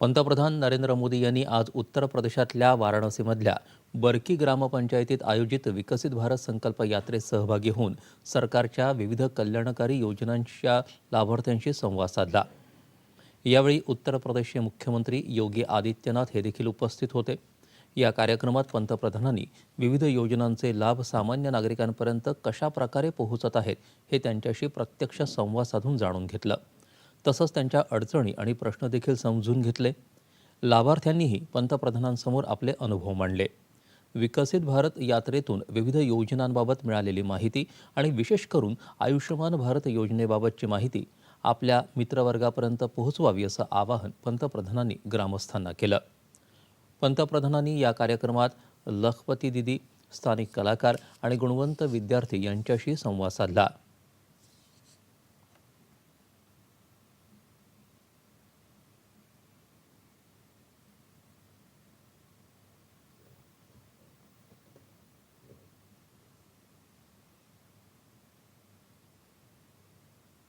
पंतप्रधान नरेंद्र मोदी यांनी आज उत्तर प्रदेशातल्या वाराणसीमधल्या बरकी ग्रामपंचायतीत आयोजित विकसित भारत संकल्प यात्रेत सहभागी होऊन सरकारच्या विविध कल्याणकारी योजनांच्या लाभार्थ्यांशी संवाद साधला. यावेळी उत्तर प्रदेशचे मुख्यमंत्री योगी आदित्यनाथ हे देखील उपस्थित होते. या कार्यक्रमात पंतप्रधानांनी विविध योजनांचे लाभ सामान्य नागरिकांपर्यंत कशा प्रकारे पोहोचत आहेत हे त्यांच्याशी प्रत्यक्ष संवाद साधून जाणून घेतलं. तसंच त्यांच्या अडचणी आणि प्रश्न देखील समजून घेतले. लाभार्थ्यांनीही पंतप्रधानांसमोर आपले अनुभव मांडले. विकसित भारत यात्रेतून विविध योजनांबाबत मिळालेली माहिती आणि विशेष करून आयुष्यमान भारत योजनेबाबतची माहिती आपल्या मित्रवर्गापर्यंत पोहोचवावी असं आवाहन पंतप्रधानांनी ग्रामस्थांना केलं. पंतप्रधानांनी या कार्यक्रमात लखपती दिदी स्थानिक कलाकार आणि गुणवंत विद्यार्थी यांच्याशी संवाद साधला.